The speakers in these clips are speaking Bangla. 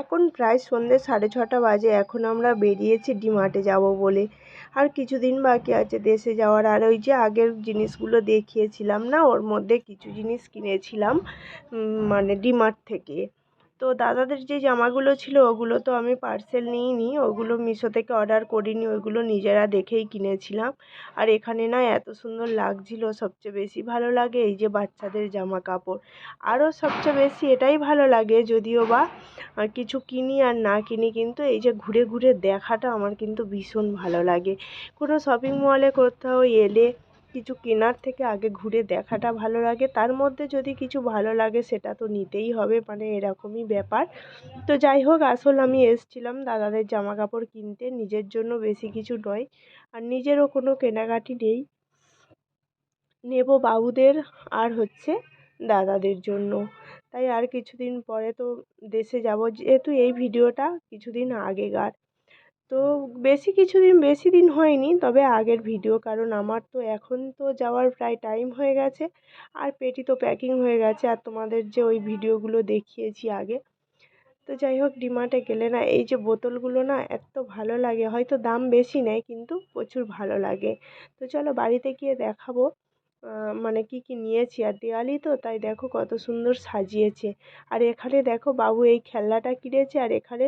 এখন প্রায় সন্ধ্যে সাড়ে ছটা বাজে, এখন আমরা বেরিয়েছি ডিমার্টে যাব বলে। আর কিছু দিন বাকি আছে দেশে যাওয়ার। আর ওই যে আগের জিনিসগুলো দেখিয়েছিলাম না, ওর মধ্যে কিছু জিনিস কিনেছিলাম মানে ডিমার্ট থেকে। তো দাদাদের যে জামাগুলো ছিল, ওগুলো তো আমি পার্সেল নিইনি, ওগুলো মিশো থেকে অর্ডার করিনি, ওইগুলো নিজেরা দেখেই কিনেছিলাম। আর এখানে না এত সুন্দর লাগছিল, সবচেয়ে বেশি ভালো লাগে এই যে বাচ্চাদের জামা কাপড় আরও সবচেয়ে বেশি এটাই ভালো লাগে, যদিও বা কিছু কিনি আর না কিনি কিন্তু এই যে ঘুরে ঘুরে দেখাটা আমার কিন্তু ভীষণ ভালো লাগে। কোনো শপিং মলে কোথাও এলে কিছু কেনার থেকে আগে ঘুরে দেখাটা ভালো লাগে। তার মধ্যে যদি কিছু ভালো লাগে সেটা তো নিতেই হবে মানে এরকমই ব্যাপার। তো যাই হোক, আসল আমি এসছিলাম দাদাদের জামা কাপড় কিনতে, নিজের জন্য বেশি কিছু নয়, আর নিজেরও কোনো কেনাকাটি নেই। নেব বাবুদের আর হচ্ছে দাদাদের জন্য। তাই আর কিছুদিন পরে তো দেশে যাব। যেহেতু এই ভিডিওটা কিছুদিন আগেকার। তো বেশি কিছুদিন, বেশি দিন হয়নি, তবে আগের ভিডিও, কারণ আমার তো এখন তো যাওয়ার প্রায় টাইম হয়ে গেছে, আর পেটি তো প্যাকিং হয়ে গেছে, আর তোমাদের যে ওই ভিডিওগুলো দেখিয়েছি আগে। তো যাই হোক, ডিমার্টে গেলে না, এই যে বোতলগুলো না, এত ভালো লাগে। হয়তো দাম বেশি নেয়, কিন্তু প্রচুর ভালো লাগে। তো চলো বাড়িতে গিয়ে দেখাবো। মানে কী কী নিয়েছি? আর দেওয়ালি তো, তাই দেখো কত সুন্দর সাজিয়েছে। আর এখানে দেখো বাবু এই খেলনাটা কিনেছে, আর এখানে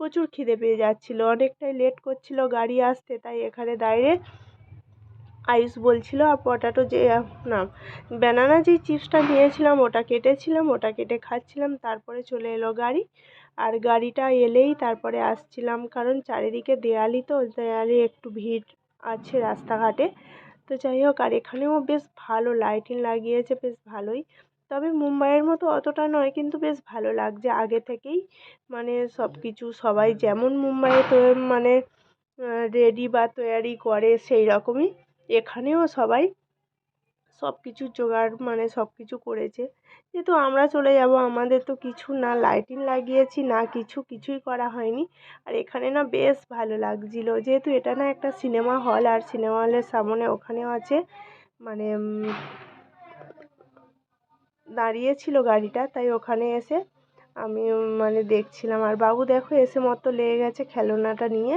প্রচুর খিদে পেয়ে যাচ্ছিল। অনেকটাই লেট করছিল গাড়ি আসতে, তাই এখানে দাঁড়িয়ে আয়ুষ বলছিল আর পটাটো যে না ব্যানানা যেই চিপসটা নিয়েছিলাম, ওটা কেটেছিলাম, ওটা কেটে খাচ্ছিলাম, তারপরে চলে এলো গাড়ি। আর গাড়িটা এলেই তারপরে আসছিলাম, কারণ চারিদিকে দেয়ালি তো, দেয়ালে একটু ভিড় আছে রাস্তাঘাটে। তো যাই হোক, আর এখানেও বেশ ভালো লাইটিং লাগিয়েছে, বেশ ভালোই। তবে মুম্বাইয়ের মতো অতটা নয়, কিন্তু বেশ ভালো লাগছে আগে থেকেই। মানে সব কিছু সবাই যেমন মুম্বাইয়ে তো মানে রেডি বা তৈয়ারি করে সেই রকমই এখানেও সবাই সব কিছু জোগাড় মানে সব কিছু করেছে। যেহেতু আমরা চলে যাব, আমাদের তো কিছু না লাইটিং লাগিয়েছি, না কিছু, কিছুই করা হয়নি। আর এখানে না বেশ ভালো লাগছিল। যেহেতু এটা না একটা সিনেমা হল আর সিনেমা হলের সামনে ওখানেও আছে মানে দাঁড়িয়েছিল গাড়িটা, তাই ওখানে এসে আমি মানে দেখছিলাম। আর বাবু দেখো এসে মতো লেগে গেছে খেলনাটা নিয়ে।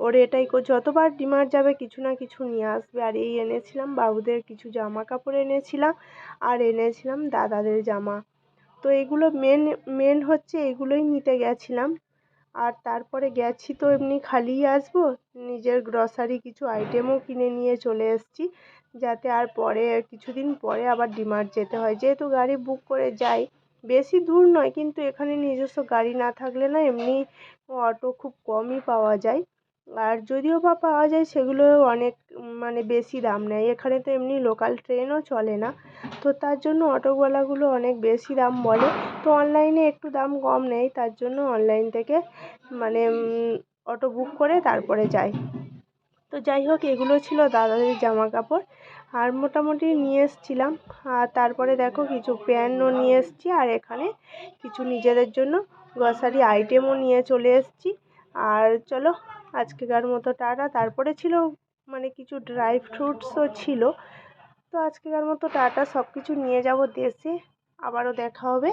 ওর এটাই যতবার ডিমার্ট যাবে কিছু না কিছু নিয়ে আসবে। আর এই এনেছিলাম, বাবুদের কিছু জামা কাপড় এনেছিলাম আর এনেছিলাম দাদাদের জামা। তো এগুলো মেন মেন হচ্ছে এগুলোই নিতে গেছিলাম। আর তারপরে গেছি তো এমনি খালিই আসব। নিজের গ্রসারি কিছু আইটেমও কিনে নিয়ে চলে এসেছি। যাতে আর পরে, কিছুদিন পরে আবার ডিমার্ট যেতে হয়। যেহেতু গাড়ি বুক করে যাই বেশি দূর নয়, কিন্তু এখানে নিজস্ব গাড়ি না থাকলে না এমনি অটো খুব কমই পাওয়া যায়। আর যদিও বা পাওয়া যায়, সেগুলো অনেক মানে বেশি দাম নেয়। এখানে তো এমনি লোকাল ট্রেনও চলে না। তো তার জন্য অটোওয়ালাগুলো অনেক বেশি দাম বলে। তো অনলাইনে একটু দাম কম নেয়, তার জন্য অনলাইন থেকে মানে অটো বুক করে তারপরে যাই তো যাই হোক, এগুলো ছিল দাদাদের জামা কাপড় আর মোটামুটি নিয়ে এসছিলাম। আর তারপরে দেখো কিছু প্যান্টও নিয়ে এসছি আর এখানে কিছু নিজেদের জন্য গ্রসারি আইটেমও নিয়ে চলে এসছি। আর চলো আজকেকার মতো টাটা। তারপরে ছিল মানে কিছু ড্রাই ফ্রুটসও ছিল। তো আজকেকার মতো টাটা। সব কিছু নিয়ে যাব দেশে। আবারও দেখা হবে।